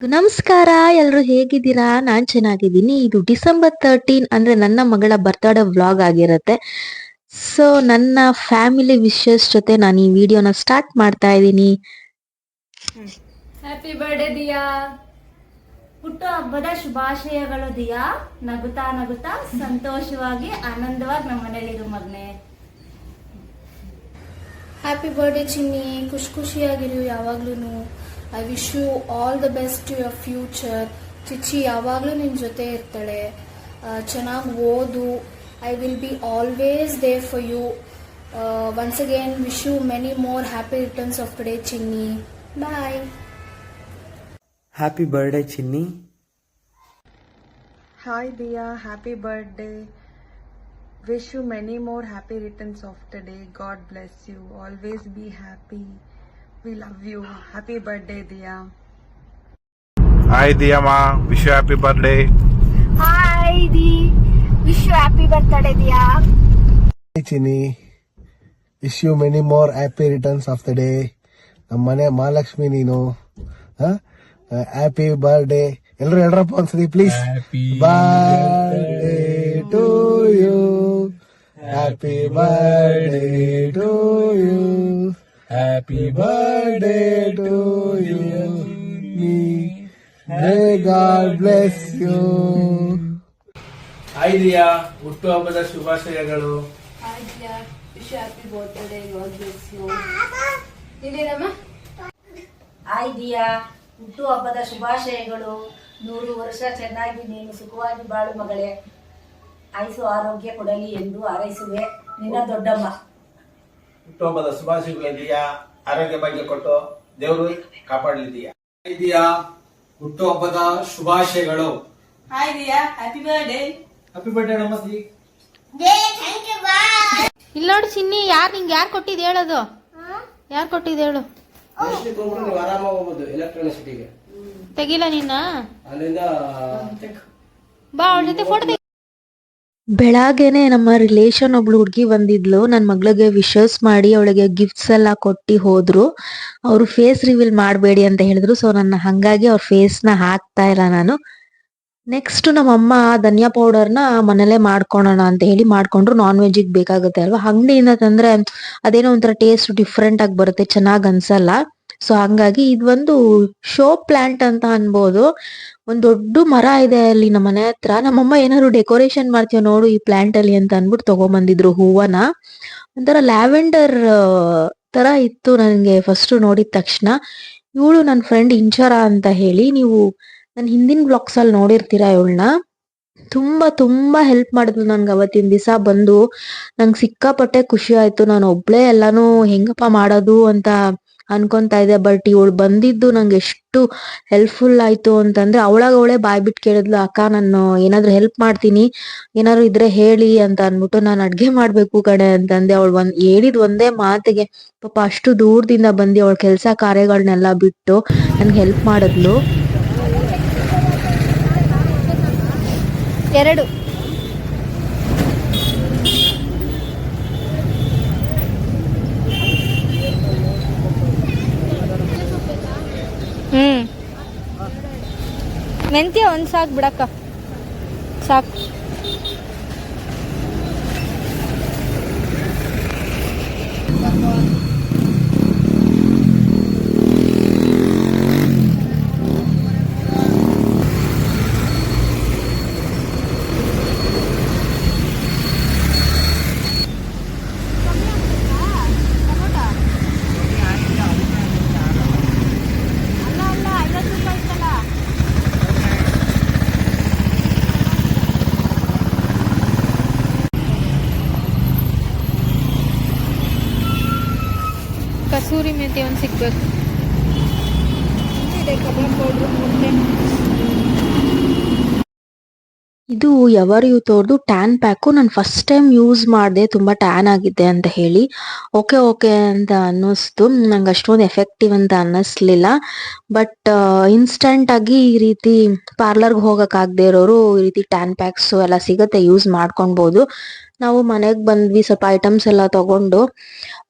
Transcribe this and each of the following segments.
ನಮಸ್ಕಾರ ಎಲ್ಲರೂ ಹೇಗಿದ್ದೀರಾ? ನಾನ್ ಚೆನ್ನಾಗಿದ್ದೀನಿ. ಇದು ಡಿಸೆಂಬರ್ ತರ್ಟೀನ್ ಅಂದ್ರೆ ನನ್ನ ಮಗಳ ಬರ್ತ್ಡೇ ವ್ಲಾಗ್ ಆಗಿರುತ್ತೆ. ಸೊ ನನ್ನ ಫ್ಯಾಮಿಲಿ ವಿಶಸ್ ಜೊತೆ ನಾನು ಈ ವಿಡಿಯೋನ ಸ್ಟಾರ್ಟ್ ಮಾಡ್ತಾ ಇದ್ದೀನಿ. ಹ್ಯಾಪಿ ಬರ್ಡೇ ದಿಯಾ ಹುಟ್ಟು ಹಬ್ಬದ ಶುಭಾಶಯಗಳು ದಿಯಾ ನಗುತ್ತಾ ನಗುತ್ತಾ ಸಂತೋಷವಾಗಿ ಆನಂದವಾಗಿ ನಮ್ಮ ಮನೇಲಿರು ಮಗನೆ. ಹ್ಯಾಪಿ ಬರ್ಡೇ ಚಿನ್ನಿ. ಖುಷಿ ಖುಷಿಯಾಗಿರು ಯಾವಾಗ್ಲೂ I wish you all the best to your future Chichi ಯಾವಾಗಲೂ ನಿನ್ನ ಜೊತೆ ಇರ್ತಾಳೆ ಚೆನ್ನಾಗಿ ಓದು I will be always there for you once again wish you many more happy returns of day Chinni bye happy birthday Chinni Hi Dia, happy birthday. Wish you many more happy returns of today. God bless you. Always be happy. We love you. Happy birthday, Diya hi ದಿಯಮ್ಮ wish you happy hi Di wish you happy birthday Diya Chinni wish you many more happy returns of the day ನಮ್ಮ ಮನೆ ಮಹಾಲಕ್ಷ್ಮಿ ನೀನು happy birthday ಎಲ್ಲರೂ ಹೇಳ್ರಪ್ಪ ಒಂದ್ಸರಿ please birthday to you happy birthday to you happy birthday to you. Me may God bless you hi Diya ಹುಟ್ಟು ಹಬ್ಬದ ಶುಭಾಶಯಗಳು hi Diya ಹುಟ್ಟು ಹಬ್ಬದ ಶುಭಾಶಯಗಳು ನೂರು ವರ್ಷ ಚೆನ್ನಾಗಿ ನೀನು ಸುಖವಾಗಿ ಬಾಳು ಮಗಳೇ. ಆಯುಸು ಆರೋಗ್ಯ ಕೊಡಲಿ ಎಂದು ಹಾರೈಸುವೆ. ನಿನ್ನ ದೊಡ್ಡಮ್ಮ. ಹುಟ್ಟು ಶುಭಾಶಯಗಳಿದೆಯಾ ಶುಭಾಶಯಗಳು ದಿಯಾ ಆರೋಗ್ಯ ಭಾಗ್ಯ ಕೊಟ್ಟು ದೇವರು ಕಾಪಾಡಲಿದೆಯಾ? ಇದೆಯಾ ಹುಟ್ಟುಹಬ್ಬದ ಹುಟ್ಟು ಹಬ್ಬದ ಶುಭಾಶಯಗಳು hi Diya happy birthday happy birthday ನಮಸ್ತಿ ಇಲ್ಲ ನೋಡಿ ಚಿನ್ನಿ ಯಾರು ನಿಂಗೆ ಯಾರು ಕೊಟ್ಟಿದ್ ಹೇಳೋದು? ಯಾರು ಕೊಟ್ಟಿದ್ ಹೇಳು? ನೀವು ಆರಾಮಾಗಿ ಹೋಗ್ಬೋದು ಎಲೆಕ್ಟ್ರಾನಿಕ್ ಸಿಟಿಗೆ ತೆಗಿಲ್ಲ ನಿನ್ನ ಅಲ್ಲಿಂದ ಬಾ ಅವಳ ಜೊತೆ ಫೋಟೋ ಬೆಳಗ್ಗೆನೆ ನಮ್ಮ ರಿಲೇಶನ್ ಒಬ್ಳು ಹುಡುಗಿ ಬಂದಿದ್ಲು. ನನ್ನ ಮಗಳಿಗೆ ವಿಶಸ್ ಮಾಡಿ ಅವಳಿಗೆ ಗಿಫ್ಟ್ಸ್ ಎಲ್ಲ ಕೊಟ್ಟು ಹೋದ್ರು. ಅವರು ಫೇಸ್ ರಿವೀಲ್ ಮಾಡಬೇಡಿ ಅಂತ ಹೇಳಿದ್ರು. ಸೊ ನನ್ನ ಹಂಗಾಗಿ ಅವ್ರ ಫೇಸ್ನ ಹಾಕ್ತಾ ಇಲ್ಲ ನಾನು. ನೆಕ್ಸ್ಟ್ ನಮ್ಮಮ್ಮ ಧನಿಯಾ ನ ಮನೇಲೆ ಮಾಡ್ಕೊಳೋಣ ಅಂತ ಹೇಳಿ ಮಾಡ್ಕೊಂಡ್ರು. ನಾನ್ ವೆಜ್ಜಿಗೆ ಬೇಕಾಗುತ್ತೆ ಅಲ್ವಾ? ಅಂಗಡಿಯಿಂದ ತಂದ್ರೆ ಅದೇನೋ ಒಂಥರ ಟೇಸ್ಟ್ ಡಿಫ್ರೆಂಟ್ ಆಗಿ ಬರುತ್ತೆ. ಚೆನ್ನಾಗ್ ಅನ್ಸಲ್ಲ. ಸೊ ಹಂಗಾಗಿ ಇದೊಂದು ಶೋ ಪ್ಲಾಂಟ್ ಅಂತ ಅನ್ಬೋದು. ಒಂದ್ ದೊಡ್ಡ ಮರ ಇದೆ ಅಲ್ಲಿ ನಮ್ಮ ಮನೆ ಹತ್ರ. ನಮ್ಮಮ್ಮ ಏನಾದ್ರು ಡೆಕೋರೇಷನ್ ಮಾಡ್ತೀವಿ ನೋಡು ಈ ಪ್ಲಾಂಟ್ ಅಲ್ಲಿ ಅಂತ ಅನ್ಬಿಟ್ಟು ತಗೊಂಬಂದಿದ್ರು ಹೂವನ. ಒಂಥರ ಲ್ಯಾವೆಂಡರ್ ತರ ಇತ್ತು ನನಗೆ ಫಸ್ಟ್ ನೋಡಿದ ತಕ್ಷಣ. ಇವಳು ನನ್ನ ಫ್ರೆಂಡ್ ಇಂಚರ ಅಂತ ಹೇಳಿ, ನೀವು ನನ್ನ ಹಿಂದಿನ ಬ್ಲಾಗ್ಸ್ ಅಲ್ಲಿ ನೋಡಿರ್ತೀರಾ ಇವಳನ್ನ ತುಂಬಾ ತುಂಬಾ ಹೆಲ್ಪ್ ಮಾಡಿದ್ಲು ನನ್ಗೆ ಅವತ್ತಿನ ದಿವಸ ಬಂದು. ನಂಗೆ ಸಿಕ್ಕಾಪಟ್ಟೆ ಖುಷಿ ಆಯ್ತು. ನಾನು ಒಬ್ಳೆ ಎಲ್ಲಾನು ಹೆಂಗಪ್ಪ ಮಾಡೋದು ಅಂತ ಅನ್ಕೊಂತಾ ಇದ್ದೆ ಬಟ್ ಇವಳು ಬಂದಿದ್ದು ನಂಗೆ ಎಷ್ಟು ಹೆಲ್ಪ್ಫುಲ್ ಆಯ್ತು ಅಂತಂದ್ರೆ, ಅವಳಾಗ ಅವಳೇ ಬಾಯ್ ಬಿಟ್ಟು ಕೇಳಿದ್ಲು, ಅಕ್ಕ, ನಾನು ಏನಾದ್ರು ಹೆಲ್ಪ್ ಮಾಡ್ತೀನಿ, ಏನಾದ್ರು ಇದ್ರೆ ಹೇಳಿ ಅಂತ ಅನ್ಬಿಟ್ಟು ನಾನು ಅಡ್ಗೆ ಮಾಡ್ಬೇಕು ಕಣೆ ಅಂತಂದೆ. ಅವಳು ಒಂದ್ ಹೇಳಿದ್ ಒಂದೇ ಮಾತಿಗೆ, ಪಾಪ, ಅಷ್ಟು ದೂರದಿಂದ ಬಂದು ಅವಳ ಕೆಲಸ ಕಾರ್ಯಗಳನ್ನೆಲ್ಲ ಬಿಟ್ಟು ನನ್ಗೆ ಹೆಲ್ಪ್ ಮಾಡಿದ್ಲು. ಎರಡು. ಮೆಂತ್ಯ ಒಂದು ಸಾಕು ಬಿಡಕ್ಕ. ಸಾಕು. ಮೆಂತ್ಯ ಒಂದು ಸಿಗ್ಬೇಕು. ಇದೆ ಎವರ್ ಯೂತ್ ಅವ್ರದ್ದು ಟ್ಯಾನ್ ಪ್ಯಾಕು ನಾನು ಫಸ್ಟ್ ಟೈಮ್ ಯೂಸ್ ಮಾಡಿದೆ, ತುಂಬ ಟ್ಯಾನ್ ಆಗಿದೆ ಅಂತ ಹೇಳಿ. ಓಕೆ ಓಕೆ ಅಂತ ಅನ್ನಿಸ್ತು. ನಂಗೆ ಅಷ್ಟೊಂದು ಎಫೆಕ್ಟಿವ್ ಅಂತ ಅನ್ನಿಸ್ಲಿಲ್ಲ. ಬಟ್ ಇನ್ಸ್ಟಂಟ್ ಆಗಿ ಈ ರೀತಿ ಪಾರ್ಲರ್ಗೆ ಹೋಗೋಕ್ಕಾಗದೇ ಇರೋರು ಈ ರೀತಿ ಟ್ಯಾನ್ ಪ್ಯಾಕ್ಸ್ ಎಲ್ಲ ಸಿಗುತ್ತೆ ಯೂಸ್ ಮಾಡ್ಕೊಳ್ಬಹುದು ನಾವು ಮನೆಗೆ ಬಂದ್ವಿ ಸ್ವಲ್ಪ ಐಟಮ್ಸ್ ಎಲ್ಲ ತಗೊಂಡು.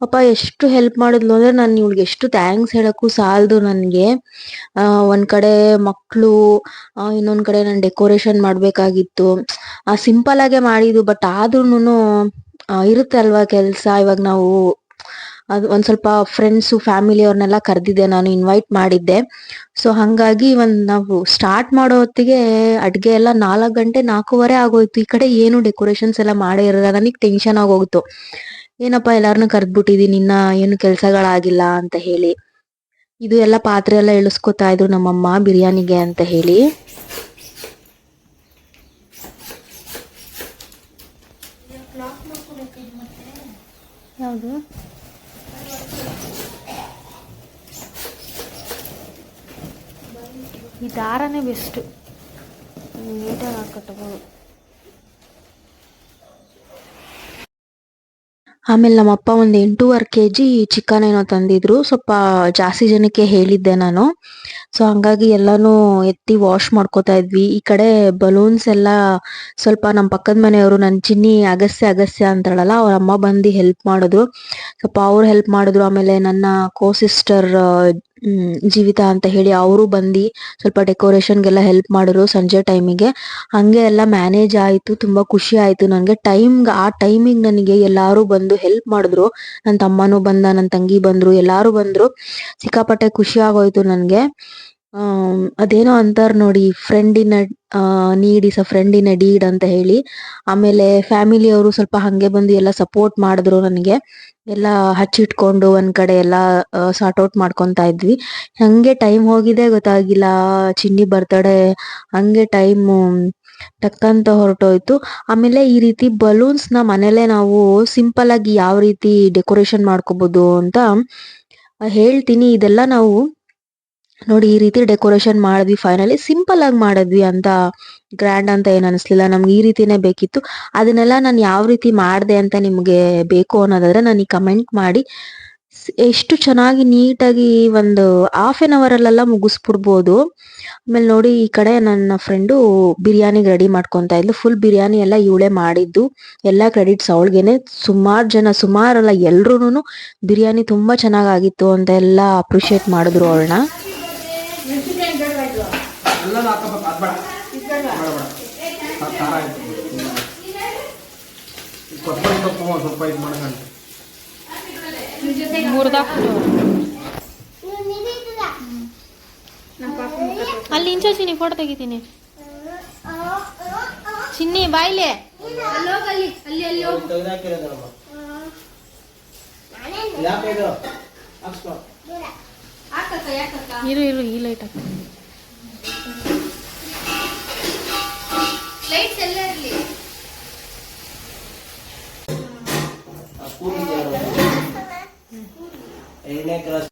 ಪಾಪ ಎಷ್ಟು ಹೆಲ್ಪ್ ಮಾಡಿದ್ಲು ಅಂದ್ರೆ ನಾನು ಇವ್ಳಿಗೆ ಎಷ್ಟು ಥ್ಯಾಂಕ್ಸ್ ಹೇಳಕ್ಕೂ ಸಾಲದು ನನಗೆ. ಒಂದ್ ಕಡೆ ಮಕ್ಕಳು ಇನ್ನೊಂದ್ ಕಡೆ ನಾನು ಡೆಕೋರೇಷನ್ ಮಾಡ್ಬೇಕಾಗಿತ್ತು. ಆ ಸಿಂಪಲ್ ಆಗೇ ಮಾಡಿದ್ದು ಬಟ್ ಆದ್ರೂನು ಇರುತ್ತೆ ಅಲ್ವಾ ಕೆಲಸ ಇವಾಗ ನಾವು ಅದು ಒಂದ್ ಸ್ವಲ್ಪ ಫ್ರೆಂಡ್ಸ್ ಫ್ಯಾಮಿಲಿ ಅವ್ರನ್ನೆಲ್ಲ ಕರೆದಿದ್ದೆ. ನಾನು ಇನ್ವೈಟ್ ಮಾಡಿದ್ದೆ. ಸೊ ಹಂಗಾಗಿ ಒಂದ್ ನಾವು ಸ್ಟಾರ್ಟ್ ಮಾಡೋ ಹೊತ್ತಿಗೆ ಅಡ್ಗೆ ಎಲ್ಲ ನಾಲ್ಕು ಗಂಟೆ ನಾಲ್ಕೂವರೆ ಆಗೋಯ್ತು. ಈ ಕಡೆ ಏನು ಡೆಕೋರೇಷನ್ಸ್ ಎಲ್ಲ ಮಾಡೇ ಇರಲ್ಲ. ನನಗೆ ಟೆನ್ಷನ್ ಆಗೋಗ್ತು ಏನಪ್ಪ ಎಲ್ಲಾರನ್ನೂ ಕರೆದ್ಬಿಟ್ಟಿದೀನಿ. ಇನ್ನ ಏನು ಕೆಲ್ಸಗಳಾಗಿಲ್ಲ ಅಂತ ಹೇಳಿ. ಇದು ಎಲ್ಲ ಪಾತ್ರೆ ಎಲ್ಲ ಇಳಿಸ್ಕೊತಾ ಇದ್ರು ನಮ್ಮಮ್ಮ ಬಿರಿಯಾನಿಗೆ ಅಂತ ಹೇಳಿ. ಯಾವುದು? ಈ ದಾರನೇ ಬೆಸ್ಟು ನೀಟಾಗಿ ಹಾಕಟ್ಬೋದು ಆಮೇಲೆ ನಮ್ಮಪ್ಪ ಒಂದು ಎಂಟೂವರೆ ಕೆ ಜಿ ಚಿಕನ್ ಏನೋ ತಂದಿದ್ರು. ಸ್ವಲ್ಪ ಜಾಸ್ತಿ ಜನಕ್ಕೆ ಹೇಳಿದ್ದೆ ನಾನು. ಸೊ ಹಂಗಾಗಿ ಎಲ್ಲಾನು ಎತ್ತಿ ವಾಶ್ ಮಾಡ್ಕೋತಾ ಇದ್ವಿ. ಈ ಕಡೆ ಬಲೂನ್ಸ್ ಎಲ್ಲ ಸ್ವಲ್ಪ ನಮ್ಮ ಪಕ್ಕದ ಮನೆಯವರು ನನ್ನ ಚಿನ್ನಿ ಅಗಸ್ಯ ಅಗಸ್ಯ ಅಂತಾಳಲ್ಲ, ಅವ್ರ ಅಮ್ಮ ಬಂದು ಹೆಲ್ಪ್ ಮಾಡಿದ್ರು. ಸ್ವಲ್ಪ ಅವ್ರು ಹೆಲ್ಪ್ ಮಾಡಿದ್ರು. ಆಮೇಲೆ ನನ್ನ ಕೋ ಸಿಸ್ಟರ್ ಜೀವಿತ ಅಂತ ಹೇಳಿ ಅವರು ಬಂದು ಸ್ವಲ್ಪ ಡೆಕೋರೇಷನ್ಗೆಲ್ಲ ಹೆಲ್ಪ್ ಮಾಡಿದ್ರು ಸಂಜೆ ಟೈಮಿಗೆ ಹಂಗೆ ಎಲ್ಲ ಮ್ಯಾನೇಜ್ ಆಯಿತು, ತುಂಬಾ ಖುಷಿ ಆಯಿತು ನನಗೆ. ಟೈಮ್ ಆ ಟೈಮಿಗೆ ನನಗೆ ಎಲ್ಲರೂ ಬಂದು ಹೆಲ್ಪ್ ಮಾಡಿದ್ರು. ನನ್ನ ತಮ್ಮನೂ ಬಂದ ನನ್ನ ತಂಗಿ ಬಂದ್ರು, ಎಲ್ಲರೂ ಬಂದ್ರು. ಸಿಕ್ಕಾಪಟ್ಟೆ ಖುಷಿ ಆಗೋಯ್ತು ನನಗೆ. ಅದೇನೋ ಅಂತಾರ ನೋಡಿ ಫ್ರೆಂಡಿನ ನೀಡ್ ಇಸ್ ಅ ಫ್ರೆಂಡಿನ ಡೀಡ್ ಅಂತ ಹೇಳಿ, ಆಮೇಲೆ ಫ್ಯಾಮಿಲಿ ಅವರು ಸ್ವಲ್ಪ ಹಂಗೆ ಬಂದು ಎಲ್ಲ ಸಪೋರ್ಟ್ ಮಾಡಿದ್ರು ನನಗೆ. ಎಲ್ಲ ಹಚ್ಚಿಟ್ಕೊಂಡು ಒಂದ್ ಕಡೆ ಎಲ್ಲ ಸಾರ್ಟ್ ಔಟ್ ಮಾಡ್ಕೊಂತಾ ಇದ್ವಿ. ಹಂಗೆ ಟೈಮ್ ಹೋಗಿದೆ, ಗೊತ್ತಾಗಿಲ್ಲ. ಚಿನ್ನಿ ಬರ್ತಡೇ, ಹಂಗೆ ಟೈಮ್ ಟಕ್ಕಂತ ಹೊರಟೋಯ್ತು. ಆಮೇಲೆ ಈ ರೀತಿ ಬಲೂನ್ಸ್ನ ಮನೇಲೆ ನಾವು ಸಿಂಪಲ್ ಆಗಿ ಯಾವ ರೀತಿ ಡೆಕೋರೇಷನ್ ಮಾಡ್ಕೋಬಹುದು ಅಂತ ಹೇಳ್ತೀನಿ. ಇದೆಲ್ಲ ನಾವು ನೋಡಿ, ಈ ರೀತಿ ಡೆಕೋರೇಷನ್ ಮಾಡಿದ್ವಿ ಫೈನಲಿ ಸಿಂಪಲ್ ಆಗಿ ಮಾಡಿದ್ವಿ ಅಂತ ಗ್ರ್ಯಾಂಡ್ ಅಂತ ಏನು ಅನಿಸ್ಲಿಲ್ಲ. ನಮ್ಗೆ ಈ ರೀತಿನೇ ಬೇಕಿತ್ತು. ಅದನ್ನೆಲ್ಲ ನಾನು ಯಾವ ರೀತಿ ಮಾಡಿದೆ ಅಂತ ನಿಮಗೆ ಬೇಕು ಅನ್ನೋದಾದ್ರೆ ನನಗೆ ಕಮೆಂಟ್ ಮಾಡಿ. ಎಷ್ಟು ಚೆನ್ನಾಗಿ ನೀಟಾಗಿ ಒಂದು ಹಾಫ್ ಎನ್ ಅವರಲ್ಲೆಲ್ಲ ಮುಗಿಸ್ಬಿಡ್ಬೋದು. ಆಮೇಲೆ ನೋಡಿ, ಈ ಕಡೆ ನನ್ನ ಫ್ರೆಂಡು ಬಿರಿಯಾನಿಗೆ ರೆಡಿ ಮಾಡ್ಕೊತಾ ಇದ್ಲು. ಫುಲ್ ಬಿರಿಯಾನಿ ಎಲ್ಲ ಇವಳೆ ಮಾಡಿದ್ದು. ಎಲ್ಲ ಕ್ರೆಡಿಟ್ಸ್ ಅವಳಿಗೇನೆ. ಸುಮಾರು ಜನ, ಸುಮಾರಲ್ಲ ಎಲ್ರೂನು ಬಿರಿಯಾನಿ ತುಂಬಾ ಚೆನ್ನಾಗಾಗಿತ್ತು ಅಂತ ಎಲ್ಲ ಅಪ್ರಿಷಿಯೇಟ್ ಮಾಡಿದ್ರು ಅವಳನ್ನ ಎಲ್ಲನೂ ಹಾಕೋಬೇಕು ಅದು ಬೇಡ. ಬೇಡ ಬೇಡ. ಖಾರ ಆಯ್ತು. ಕೊತ್ತಂಬರಿ ಸೊಪ್ಪು ಒಂದ್ ಸ್ವಲ್ಪ ಇದು ಮಾಡ್ಕೊಂಡು. ಅಲ್ಲಿ ಇಂಚೋ ಚಿನ್ನಿ ಫೋಟೋ ತೆಗಿತೀನಿ. ಚಿನ್ನಿ ಬಾಯ್ಲೆ ಯಾಕೆ ಇದು? ಹಾಕ್ಸ್ಕೊ. ಇರು ಇರು ಈ ಲೈಟ್ ಹಾಕ ಎಣ್ಣೆ ಕ್ರಸ್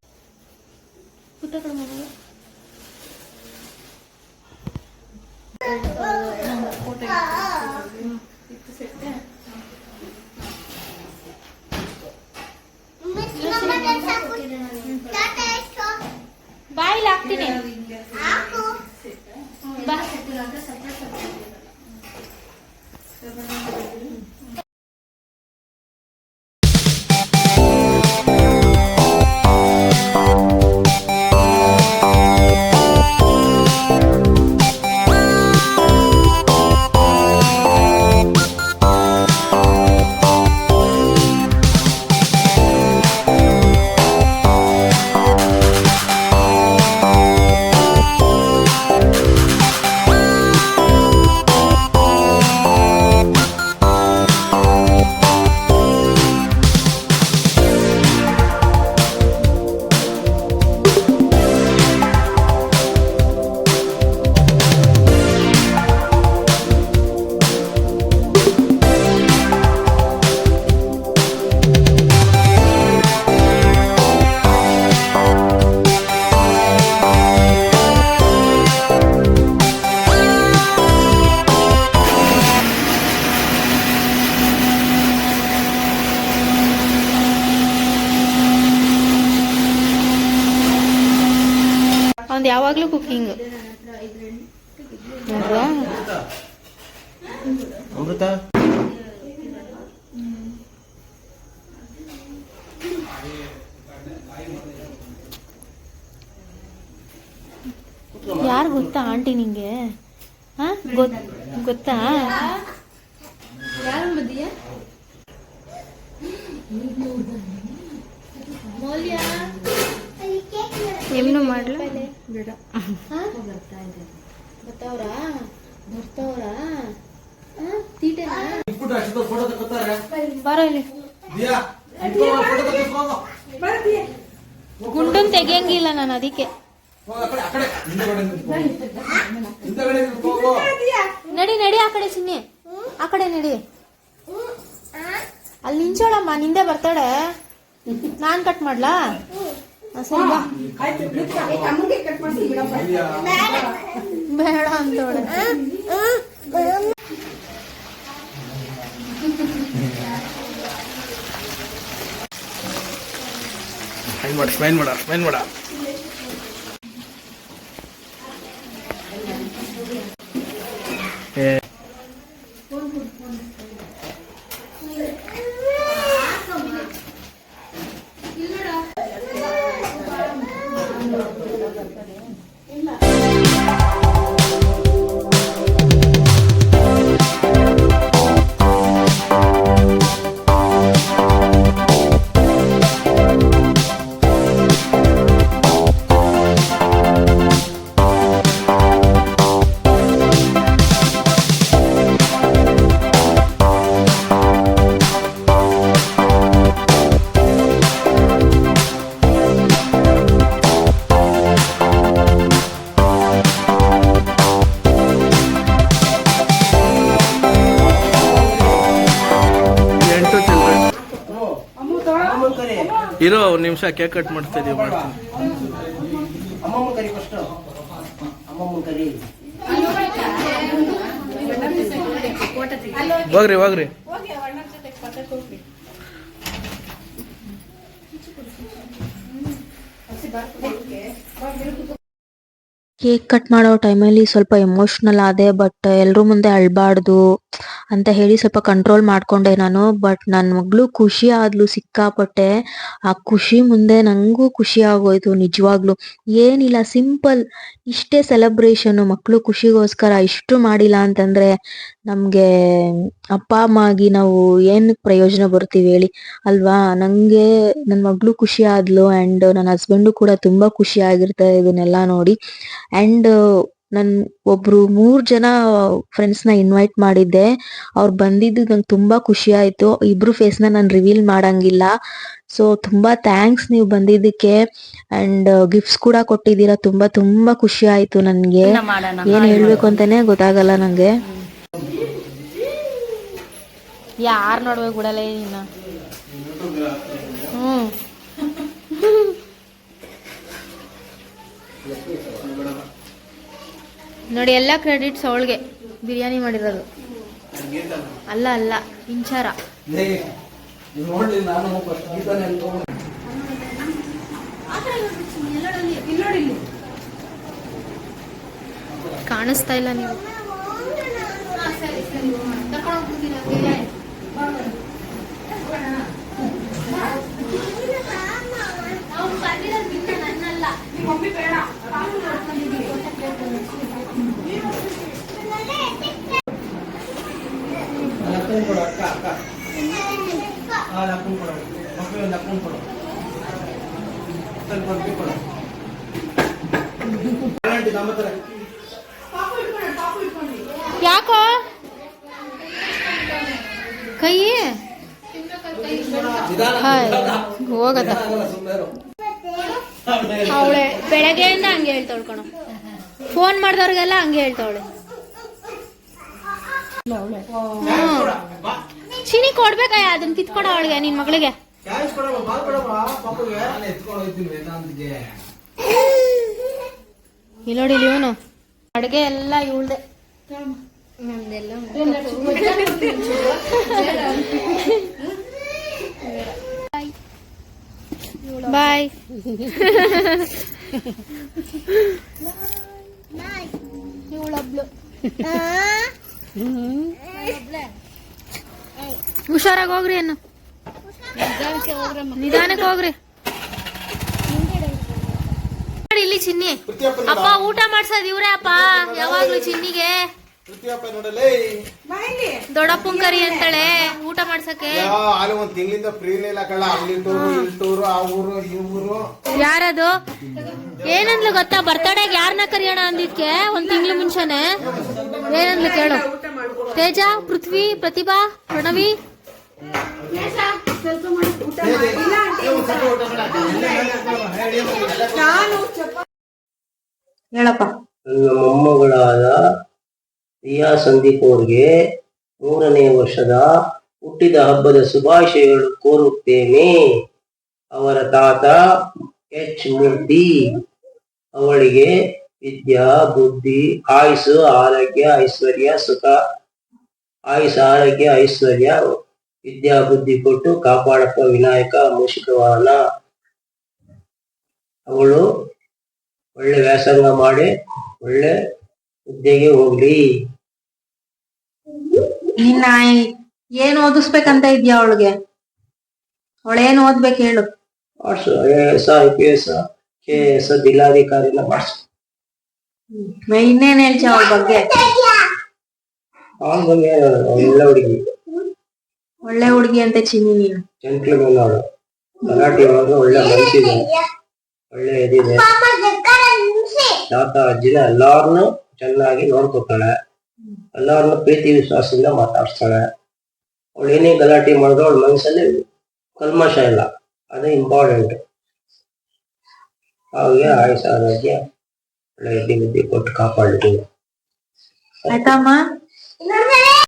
ಯಾರು ಗೊತ್ತಾ ಆಂಟಿ ನಿಂಗೆ? ಗೊತ್ತಾ? ಏನು ಮಾಡ್ಲ? ಬರ್ತಾವ್ರಾ? ಬರ್ತಾವ್ರಾ? ತೀಟೆನಾ? ಇಟ್ಬಿಟ್ಟು ಅಷ್ಟು ಫೋಟೋ ತಗೋತಾರೆ ಬಾರ ಇಲ್ಲಿ. ದಿಯಾ ಇಟ್ಕೋ, ಫೋಟೋ ತಗೋಸ್ಕೊ. ಗುಂಡನ್ ತೆಗಿಯಂಗಿಲ್ಲ ನಾನು ಅದಕ್ಕೆ. ನಡಿ ನಡಿ ಆ ಕಡೆ ಚಿನ್ನಿ ಆ ಕಡೆ ನಡಿ. ಅಲ್ಲಿ ನಿಂಚೋಳಮ್ಮ ನಿಂದೆ ಬರ್ತಾಳೆ ನಾನ್ ಕಟ್ ಮಾಡ್ಲಾ? ಸರಿ ಬಾ. ಬೇಡ ಅಂತ ಸ್ಮೈಲ್ ಮಾಡ ಸ್ಮೈಲ್ ಮಾಡ ಸ್ಮೈಲ್ ಮಾಡ. Yeah. ಒಂದ್ ನಿಮಿಷ ಕೇಕ್ ಕಟ್ ಮಾಡ್ತಾ ಇದೀವಿ ಮಾಡ್ತೀನಿ. ಅಮ್ಮಮ್ಮ ಕರಿ ಫಸ್ಟ್ ಅಮ್ಮಮ್ಮ ಕರಿ. ಹೋಗ್ರಿ ಹೋಗ್ರಿ. ಕೇಕ್ ಕಟ್ ಮಾಡೋ ಟೈಮಲ್ಲಿ ಸ್ವಲ್ಪ ಎಮೋಷನಲ್ ಆದೆ ಬಟ್ ಎಲ್ರೂ ಮುಂದೆ ಅಳ್ಬಾರ್ದು ಅಂತ ಹೇಳಿ ಸ್ವಲ್ಪ ಕಂಟ್ರೋಲ್ ಮಾಡ್ಕೊಂಡೆ ನಾನು. ಬಟ್ ನನ್ನ ಮಗಳು ಖುಷಿ ಆದ್ಲು, ಸಿಕ್ಕಾಪಟ್ಟೆ. ಆ ಖುಷಿ ಮುಂದೆ ನಂಗೂ ಖುಷಿ ಆಗೋಯ್ತು ನಿಜವಾಗ್ಲು. ಏನಿಲ್ಲ ಸಿಂಪಲ್ ಇಷ್ಟೇ ಸೆಲೆಬ್ರೇಷನ್ ಮಕ್ಕಳು ಖುಷಿಗೋಸ್ಕರ ಇಷ್ಟು ಮಾಡಿಲ್ಲ ಅಂತಂದ್ರೆ ನಮ್ಗೆ ಅಪ್ಪ, ಅಮ್ಮ ಆಗಿ ನಾವು ಏನ್ ಪ್ರಯೋಜನ ಬರ್ತೀವಿ ಹೇಳಿ. ಅಲ್ವಾ? ನಂಗೆ ನನ್ ಮಗಳು ಖುಷಿ ಆದ್ಲು ಅಂಡ್ ನನ್ನ ಹಸ್ಬೆಂಡು ಕೂಡ ತುಂಬಾ ಖುಷಿ ಆಗಿರ್ತಾರೆ ಇದನ್ನೆಲ್ಲ ನೋಡಿ. ಅಂಡ್ ನನ್ ಒಬ್ರು ಮೂರ್ ಜನ ಫ್ರೆಂಡ್ಸ್ನ ಇನ್ವೈಟ್ ಮಾಡಿದ್ದೆ. ಅವ್ರ್ ಬಂದಿದ್ದು ನಂಗೆ ತುಂಬಾ ಖುಷಿ ಆಯ್ತು. ಇಬ್ರು ಫೇಸ್ನ ನಾನು ರಿವೀಲ್ ಮಾಡಂಗಿಲ್ಲ. ಸೊ ತುಂಬಾ ಥ್ಯಾಂಕ್ಸ್ ನೀವು ಬಂದಿದ್ದಕ್ಕೆ. ಅಂಡ್ ಗಿಫ್ಟ್ಸ್ ಕೂಡ ಕೊಟ್ಟಿದ್ದೀರಾ. ತುಂಬಾ ತುಂಬಾ ಖುಷಿ ಆಯ್ತು ನನ್ಗೆ. ಏನ್ ಹೇಳ್ಬೇಕು ಅಂತಾನೆ ಗೊತ್ತಾಗಲ್ಲ ನಂಗೆ. ಯಾರ್ ನೋಡ್ಬೇಕು ಬಿಡಲ್ಲ ನೀನು ಹ್ಮ್ ನೋಡಿ ಎಲ್ಲ ಕ್ರೆಡಿಟ್ಸ್ ಅವಳಿಗೆ ಬಿರಿಯಾನಿ ಮಾಡಿರೋದು. ಅಲ್ಲ ಅಲ್ಲ ಇಂಚಾರ. ಕಾಣಿಸ್ತಾ ಇಲ್ಲ ನೀವು ನಕ್ಕನ್ ಕೊಡು ಅಕ್ಕ ಅಕ್ಕ ಹಾ ನಕ್ಕನ್ ಕೊಡು ಮಕ್ಕಳು ನಕ್ಕನ್ ಕೊಡು ಸ್ವಲ್ಪ ಕೊಡು ಯಾಕೋ? ಕೈ? ಹೋಗತ್ತ. ಅವಳೆ ಬೆಳಗ್ಗೆಯಿಂದ ಹಂಗೆ ಹೇಳ್ತಾವಳು ಕಣ. ಫೋನ್ ಮಾಡ್ದವ್ರಿಗೆಲ್ಲ ಹಂಗೆ ಹೇಳ್ತಾವಳೆ. ಚಿನಿ ಕೊಡ್ಬೇಕಾಯ ಅದನ್ನ ಕಿತ್ಕೊಡ ಅವಳಿಗೆ ನಿನ್ ಮಗಳಿಗೆ. ಇಲ್ಲಿ ನೋಡಿ ಇವನು ಅಡುಗೆ ಎಲ್ಲ ಇವಳ್ದೆ. ಬಾಯ್. ಹುಷಾರಾಗಿ ಹೋಗ್ರಿ ಏನು ನಿಧಾನಕ್ಕೆ ಹೋಗ್ರಿ. ಇಲ್ಲಿ ಚಿನ್ನಿ. ಅಪ್ಪ ಊಟ ಮಾಡ್ಸೋದ್ ಇವ್ರೇ ಅಪ್ಪ. ಯಾವಾಗ್ಲೂ ಚಿನ್ನಿಗೆ. ದೊಡ್ಡಪ್ಪನ್ ಕರಿ ಅಂತಾಳೆ ಊಟ ಮಾಡ್ಸಕ್ಕೆ. ಅಲ್ಲಿ ಒಂದ್ ತಿಂಗಳಿಂದ ಫ್ರೀನೇ ಇಲ್ಲ ಕಳ್ಳ ಅಲ್ಲಿ ಟೂರು ಇಲ್ಲಿ ಟೂರು ಆ ಊರು ಈ ಊರು. ಯಾರದು? ಏನಂದ್ಲು ಗೊತ್ತಾ? ಬರ್ತಡೆಗೆ ಯಾರನ್ನ ಕರಿಯೋಣ ಅಂದಿದ್ಕೆ? ಒಂದ್ ತಿಂಗ್ಳು ಮುಂಚೆನೆ. ಏನಂದ್ಲು ಕೇಳು. ತೇಜ ಪೃಥ್ವಿ ಪ್ರತಿಭಾ ಪ್ರಣವಿ? ಹೇಳಪ್ಪ. ನಮ್ಮ ಮೊಮ್ಮಗಳಾದ ದಿಯಾ ಸಂದೀಪ್ ಅವ್ರಿಗೆ ಮೂರನೇ ವರ್ಷದ ಹುಟ್ಟಿದ ಹಬ್ಬದ ಶುಭಾಶಯಗಳು ಕೋರುತ್ತೇನೆ. ಅವರ ತಾತ ಎಚ್. ಮೂರ್ತಿ ಅವಳಿಗೆ ವಿದ್ಯಾ, ಬುದ್ಧಿ ಆಯುಸ್ಸು ಆರೋಗ್ಯ, ಐಶ್ವರ್ಯ, ಸುಖ, ಆಯುಸ್, ಆರೋಗ್ಯ, ಐಶ್ವರ್ಯ, ವಿದ್ಯಾ, ಬುದ್ಧಿ ಕೊಟ್ಟು ಕಾಪಾಡಪ್ಪ ವಿನಾಯಕ ಮೂಷಿಕ ವಾಹನ ಅವಳು ಒಳ್ಳೆ ವ್ಯಾಸಂಗ ಮಾಡಿ ಒಳ್ಳೆ ಹುದ್ದೆಗೆ ಹೋಗ್ಲಿ. ನಿನ್ನ ಏನ್ ಓದಿಸ್ಬೇಕಂತ ಇದ್ಯಾ ಅವಳಿಗೆ? ಅವಳೇನ್ ಓದ್ಬೇಕು ಹೇಳು. I S I P S K S ಜಿಲ್ಲಾಧಿಕಾರಿನ ಮಾಡಿಸು ಇನ್ನೇನ್ ಹೇಳ್ತಿ ಅವಳ ಬಗ್ಗೆ? ಅವನ ಬಗ್ಗೆ ಒಳ್ಳೆ ಹುಡುಗಿ. ಒಳ್ಳೆ ಹುಡುಗಿ ಅಂತ ಚಿನ್ನಿ ನೀನು. ಜೆಂಟ್ಲ್ಮನ್ ಅವಳು ಮರಾಠಿ ಒಳಗೆ ಒಳ್ಳೆ ಮನಸ್ಸಿದೆ ಒಳ್ಳೆ ಇದಿದೆ ತಾತ ಅಜ್ಜಿನ ಎಲ್ಲಾರನ್ನು ಚೆನ್ನಾಗಿ ನೋಡ್ಕೊತಾಳೆ. ಎಲ್ಲಾರನ್ನು ಪ್ರೀತಿ ವಿಶ್ವಾಸದಿಂದ ಮಾತಾಡ್ಸ್ತಾಳೆ. ಅವಳು ಏನೇ ಗಲಾಟೆ ಮಾಡಿದ್ರು ಅವಳ ಮನಸ್ಸಲ್ಲಿ ಕಲ್ಮಶ ಇಲ್ಲ. ಅದೇ ಇಂಪಾರ್ಟೆಂಟ್ ಹಾಗೆ ಆಯುಷ ಆರೋಗ್ಯ, ಒಳ್ಳೆ ಬುದ್ಧಿ ಕೊಟ್ಟು ಕಾಪಾಡ್ತೀವಿ ಆಯ್ತಮ್ಮ